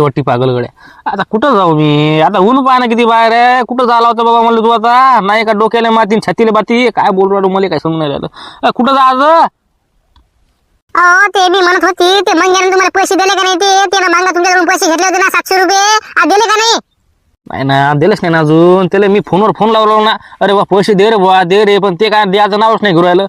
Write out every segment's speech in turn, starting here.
लई वाटती आता कुठं जाऊ मी? आता ऊन पाहा ना किती बाहेर आहे. कुठं झाला होता बाबा म्हणलं तू आता? नाही का डोक्याला माती छातीला बाती? काय बोलू राहू मला काय समजून नाही राहिलं. कुठं जायचं अहो ते मी म्हणत होती ते मग तुम्हाला पैसे दिले का नाही ते? त्यानं मागा तुमच्याकडून पैसे घेतले होते ना सातशे रुपये. दिले का नाही? नाही ना दिलंच नाही ना अजून. त्याला मी फोनवर फोन लावलो ना. अरे बा पैसे दे रे बुवा दे रे पण ते काय द्याचं नावच नाही घेऊन राहिलं.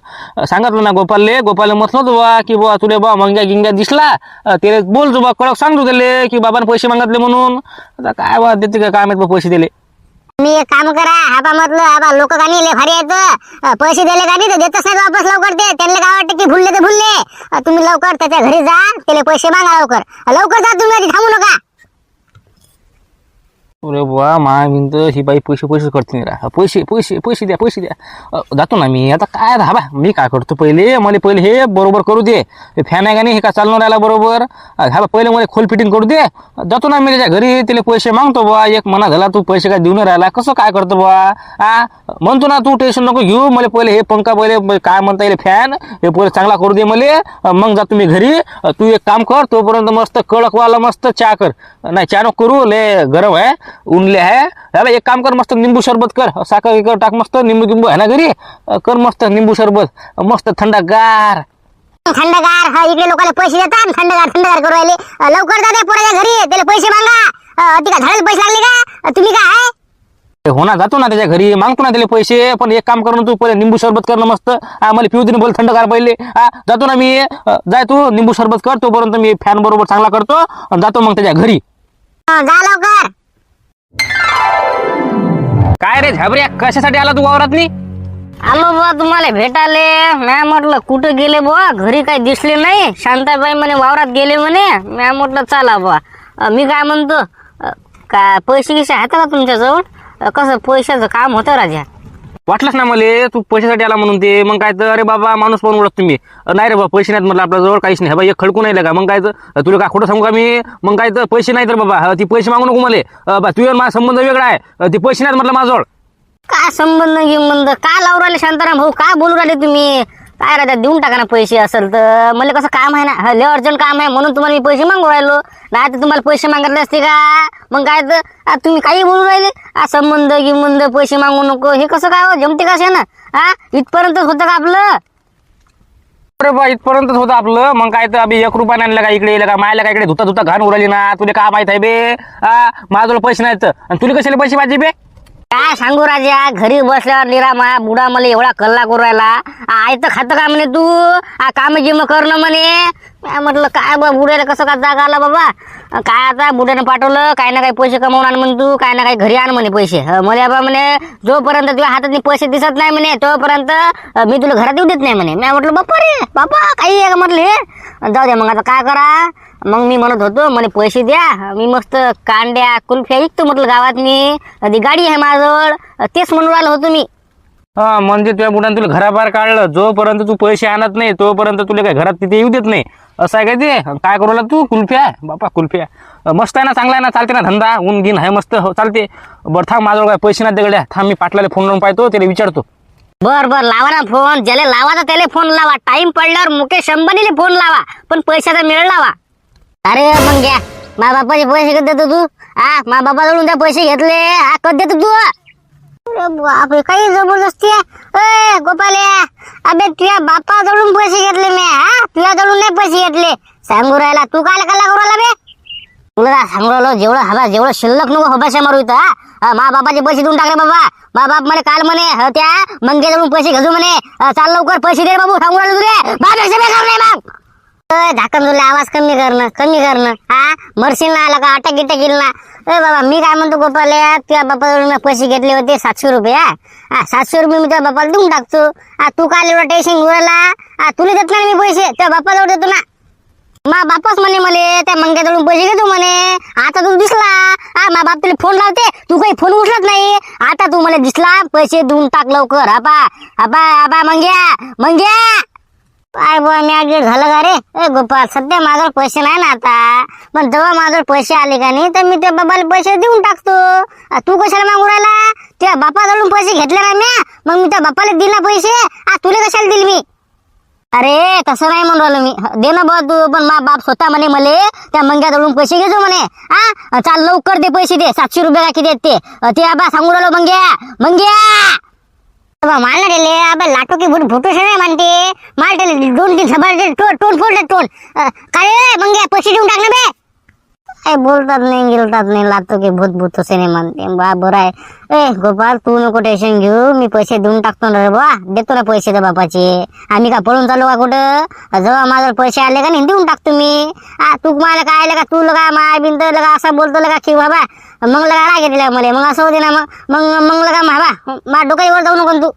सांगितलं ना गोपालले गोपालले म्हटलं होतं बा की बुवा तुले बा मंग्या गिंग्या दिसला. ते त्याला बोलतो बा कळक सांगतो त्याले की बाबाने पैसे मागितले म्हणून. आता काय बा देते का काय माहीत बा पैसे दिले मी एक काम करा हाबा म्हटलं हाबा लोक गाणी नाही लय भारी आहेत पैसे दिले का नाही तर देतच नाही वापस लवकर ते. त्यांना काय वाटतं की भुलले तर भुलले. तुम्ही लवकर त्याच्या घरी जा त्याला पैसे मागा लवकर. लवकर जा तुम्ही आधी थांबू नका. अरे बुवा मा भिंत ही बाई पैसे पैसे करते नाही रा पैसे पैसे पैसे द्या पैसे द्या अ, जातो ना मी आता काय राहा बा मी काय करतो पहिले मला पहिले हे बरोबर करू दे हे फॅन आहे का नाही हे का चालणार राहिला बरोबर अ, हा बा पहिले मला खोल फिटिंग करू दे जातो ना मी त्याच्या घरी त्याला पैसे मागतो बुवा एक म्हणा झाला तू पैसे काय देऊन राहिला कसं काय करतो बुवा आ म्हणतो ना तू टेन्शन नको घेऊ मला पहिले हे पंखा पहिले काय म्हणता येईल फॅन हे पहिले चांगला करू दे मला अ, मग जा तुम्ही घरी अ, तू एक काम कर तोपर्यंत मस्त कडकवाला मस्त चहा कर नाही चहा नको करू लय गरम आहे उनले आहे एक काम कर मस्त निंबू सरबत कर. साखर गिकर टाक मस्त निंबू गिंबू आहे ना घरी? कर मस्त निंबू सरबत मस्त थंडगार. थंडगार हा इकडे लोकांना पैसे देतात. थंडगार थंडगार करू राहिले. लवकर जा त्या पोराच्या घरी त्याला पैसे मागा. अं, ती का झाडाला पैसे लागले का? तुम्ही काय आहे? हो ना जातो ना त्याच्या घरी. मागतो ना त्याला पैसे. पण एक काम कर ना तू पहिले निंबू सरबत कर ना मस्त. हा मला पिऊ दे ना बोल थंडगार पहिले. हा जातो ना मी. जाय तू निंबू सरबत कर. तोपर्यंत मी फॅन बरोबर चांगला करतो. आणि जातो मग त्याच्या घरी. जा लवकर. काय रे झाबऱ्या? कशासाठी आला तू वावरात आलो बुवा तुम्हाला भेटाले. म्या म्हटलं कुठं गेले बुवा? घरी काही दिसले नाही? शांताबाई म्हणे वावरात गेले म्हणे. म्या म्हटलं चला बुवा. मी काय म्हणतो? का पैसे गिसे आहेत का तुमच्याजवळ? कसं पैशाचं काम होतं राजा. वाटलंच ना मला तू पैशासाठी आला म्हणून ते. मग काय तर अरे बाबा माणूस पण ओळख तुम्ही नाही रे बाबा पैसे नाहीत म्हटलं आपल्या जवळ काहीच नाही. हे बा एक खडकून नाही का? मग काय तर तुला काय खोटं सांगू का मी? मग काय तर पैसे नाही तर बाबा. ती पैसे मागू नको मला. बा तुझ्या माझा संबंध वेगळा आहे. ते ती पैसे नाहीत म्हटलं माझ्याजवळ. काय संबंध गिंबंध का लावून राहिले शांताराम भाऊ? काय बोलू राहिले तुम्ही? काय राजा देऊन टाका ना पैसे असेल तर. मला कसं काम आहे ना लय अर्जंट काम आहे म्हणून तुम्हाला मी पैसे मागू राहिलो. नाही तर तुम्हाला पैसे मागितले असते का? मग काय तर तुम्ही काही बोलू राहिले? आ, संबंध गिंबंध पैसे मागू नको हे कसं काय हो? जमते का ना? हा इथपर्यंत होतं का आपलं? अरे बा इथपर्यंतच होतं आपलं. मग काय तर अभि एक रुपया आणलं का इकडे येलं का? मायला का इकडे धुता धुता घाण उडाली ना? तुला काय माहीत आहे बे? हा माझ्याजवळ पैसे नाहीत. आणि तुला कशाला पैसे पाहिजे बे? काय सांगू राजा? घरी बसल्यावर निरा माया बुडा मला एवढा कल्ला करू राहिला. आय तर खातं का म्हणे तू? आ काम जिम करणं म्हणे. काय म्हटलं काय बा बुड्याला कसं काय जागा आला बाबा? काय आता बुड्यानं पाठवलं काय ना काही पैसे कमावून आण म्हण तू काय ना काही घरी आण म्हणे पैसे. अ, मला बा म्हणे जोपर्यंत तुझ्या हातात पैसे दिसत नाही म्हणे तोपर्यंत मी तुला घरात येऊ देत नाही म्हणे. मी म्हटलं बाप्पा रे बापा काही आहे का म्हटलं? हे जाऊ द्या मग आता काय करा? मग मी म्हणत होतो म्हणे पैसे द्या. मी मस्त कांड्या कुल्फ्या विकतो म्हटलं गावात मी ती गाडी आहे माझ्याजवळ तेच म्हणून राहिलो होतो मी. हा म्हणजे तुझ्या बुडाने तुला घराबाहेर काढलं जोपर्यंत तू पैसे आणत नाही तोपर्यंत तुला काय घरात तिथे येऊ देत नाही. असं आहे काय ते? काय करू लागला तू? कुल्फ्या बापा कुल्फ्या मस्त आहे ना चांगला आहे ना चालते ना धंदा? ऊन गिन आहे मस्त. हो चालते. बरं थांब माझ्याजवळ काय पैसे नाही दगड्या. थांब मी पाटलाला फोन लावून पाहतो त्याला विचारतो. बर बर लावा ना फोन ज्याला लावा त्याला फोन लावा. टाइम पडल्यावर मुकेश अंबानीला फोन लावा. पण पैशाचा मेळ लावा. अरे मग घ्या. मा बापाचे पैसे कधी देतो तू? हा मा बापाजवळून त्या पैसे घेतले. हा कधी देतो तू? बापरे काही जबरदस्ती आहे? ए गोपाले अबे तुझ्या बापा जवळून पैसे घेतले मी हा? तुझ्याजवळून नाही पैसे घेतले. सांगू राहिला तू काय कला करू राहिला बे? तुला सांगू राहिलो जेवढं हवा जेवढं शिल्लक नको हबाशा मारू इथं हा? मा बापाचे पैसे देऊन टाकले बाबा. मा बाप मला काल म्हणे त्या त्या मंगेजवळून पैसे घेतो म्हणे. चाल लवकर पैसे दे बाबू सांगू राहिलो तुझे बापेक्षा बेकार नाही मग. झाकण तुला आवाज कमी करणं कमी करणं हा? मरशील ना आला का अटक गिटक येईल ना. अरे बाबा मी काय म्हणतो गोपाले तुझ्या बापाजवळून मी पैसे घेतले होते सातशे रुपये हा? हा, सातशे रुपये मी तुझ्या बापाला देऊन टाकतो. हा तू काय एवढा टेन्शन उराला हा तुला देत नाही मी पैसे त्या बापाजवळ देतो ना. मा बापच म्हणे मले त्या मंग्याजवळून पैसे घेतो म्हणे. आता तू दिसला? हा मा बाप तुला फोन लावते. तू काही फोन उचलत नाही. आता तू मला दिसला पैसे देऊन टाक लवकर. आबा आबा आबा मंग्या मंग्या! काय बुवा मी ऍडमिट झालं का रे? ए गोपाल सध्या माझ्यावर पैसे नाही ना आता. पण जेव्हा माझ्यावर पैसे आले का नाही तर मी त्या बाबाला पैसे देऊन टाकतो. आ, तू कशाला मागू राहिला? त्या बापाकडून पैसे घेतले ना म्या मग मी त्या बापाला दिला पैसे? आ तुला कशाला दिले मी? अरे तसं नाही म्हणून राहिलो मी. दे ना बा तू पण मा बाप स्वतः म्हणे मले त्या मंग्याजवळून पैसे घेतो म्हणे. हा चाल लवकर दे पैसे दे. सातशे रुपये का किती आहेत ते. अ, ते आबा सांगू राहिलो मंग्या. मंग्या! माल मला दिले आबा लाटो की भूट भूटो नाही म्हणते माल दिले दोन तीन सभा टोन टोन फोडले टोन अ, काय रे मंग्या पैसे देऊन टाक बे काय बोलतात नाही गिलतात नाही लातो की भूत भूत असे नाही म्हणते बा बरं आहे ए गोपाल तू नको टेन्शन घेऊ मी पैसे देऊन टाकतो ना रे बा देतो ना पैसे त्या बापाचे आम्ही का पळून चालू का कुठं जेव्हा माझ्यावर पैसे आले का नाही देऊन टाकतो मी हा तू मला काय आलं का तू लगा माय बिंत लगा असा बोलतो लगा की बाबा मग लगा राग येते मला मग असं होते ना मग मग मग लगा बा मा डोक्यावर जाऊ नको तू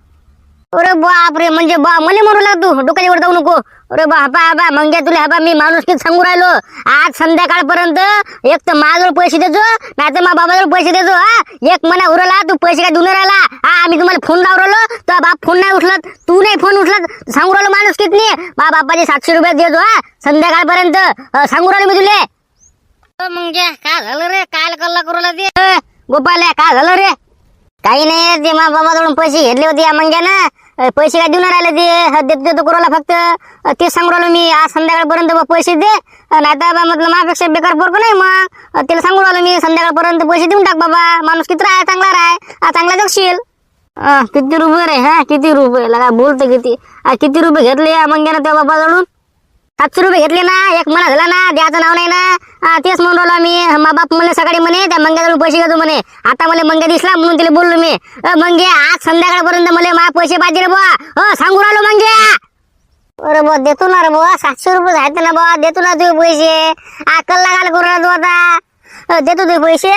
अरे बाप रे म्हणजे बा मला म्हणू लाग तू डोक्यावर जाऊ नको. अरे बा बा बा मंग्या तुला हबा मी माणूस किती सांगू राहिलो. आज संध्याकाळपर्यंत एक तर माझ्याजवळ पैसे देतो नाही तर माझ्या बाबाजवळ पैसे देतो हा. एक मना उरला तू पैसे काय देऊन राहिला? हा आम्ही तुम्हाला फोन लावून राहिलो तर बाप फोन नाही उचलत तू नाही फोन उचलत. सांगू राहिलो माणूस किती बा बापाचे सातशे रुपये देतो हा. संध्याकाळपर्यंत सांगू राहिलो मी तुले. मग काय झालं रे? काय कल्ला करू लागते ए, गोपाल काय झालं रे? काही नाही ते मा बाबाजवळून पैसे घेतले होते या मंग्यानं. पैसे काय देऊन राहिले ते? ह, देतो देतो फक्त. ते तेच सांगू राहिलो मी आज संध्याकाळपर्यंत बा पैसे दे. नाही तर बा म्हटलं माझ्यापेक्षा बेकार पोरको नाही मग. त्याला सांगू राहिलो मी संध्याकाळपर्यंत पैसे देऊन टाक बाबा. माणूस किती राहा चांगला राह चांगला जगशील. किती रुपये रे हा किती रुपये? लगा बोलतो किती. किती रुपये घेतले या मंग्यानं त्या बाबाजवळून? सातशे रुपये घेतले ना एक मला झाला ना द्याचं नाव नाही ना. तेच म्हणून राहिलो मी मा बाप म्हणे सकाळी म्हणे त्या मंग्याजवळ पैसे घेतो म्हणे. आता मला मंग्या दिसला म्हणून तिला बोललो मी. मंगे आज संध्याकाळपर्यंत मला मा पैसे पाहिजे रे बुवा अ, सांगू राहिलो मंग्या. अरे बुवा देतो ना रे बुवा सातशे रुपये झाले ना बुवा देतो ना तुझे पैसे. आ कल्ला करू ना तू आता देतो तुझे पैसे.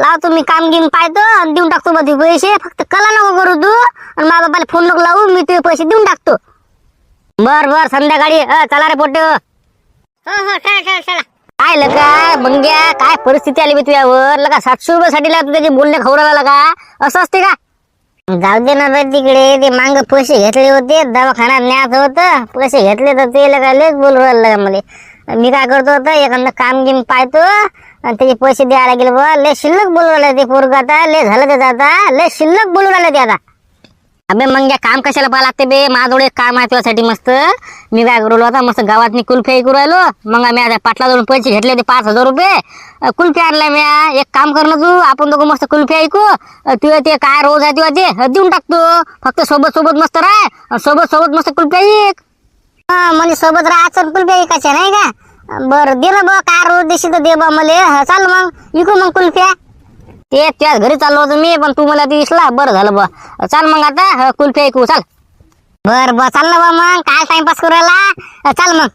लावतो मी काम गिम पाहतो आणि देऊन टाकतो बा तुझे पैसे. फक्त कला नको करू तू. आणि मा बापाला फोन नको लावू मी तुझे पैसे देऊन टाकतो. बर बर संध्याकाळी. अ, चला रे पोटे हो हो चला चला चला. काय लगा मंग्या काय परिस्थिती आली बी तुझ्यावर लगा सातशे रुपयासाठी ला तू त्याचे बोलणे खवरायला का? असं असते का? जाऊ दे ना रे तिकडे ते मांग पैसे घेतले होते दवाखान्यात न्यायचं होतं. पैसे घेतले तर ते लगा लयच बोलू राहिलं लगा मला. मी काय करतो होतं एखादं काम गिम पाहतो आणि त्याचे पैसे द्यायला गेले बा लय शिल्लक बोलू राहिले ते पोरग आता लय झालं त्याचं आता लय शिल्लक बोलू राहिले ते आता. अबे मग या काम कशाला पाहा लागते बे? माझ्याजवळ एक काम आहे तुझ्यासाठी मस्त. मी काय करू आता मस्त गावात मी कुल्फी करू राहिलो. मग मी आता पाटलाजवळून पैसे घेतले होते पाच हजार रुपये. कुल्फी आणलाय मी एक काम कर ना तू आपण दोघं मस्त कुल्फी ऐकू. तुझ्या ते काय रोज आहे तुझं ते देऊन टाकतो फक्त सोबत सोबत मस्त राह सोबत सोबत मस्त कुल्फी ऐक. हा म्हणजे सोबत राहायचं कुल्फी ऐकायच्या नाही का? बरं दे ना बा काय रोज देशी तर दे बा मला. चाल मग इकू मग कुल्फ्या ते त्याच घरी चाललो होतो मी पण तू मला दिसला. बरं झालं बा चाल मग आता कुल्फी ऐकू चाल. बर बर चाल ना बा मग. काय टाइमपास करायला? चाल मग.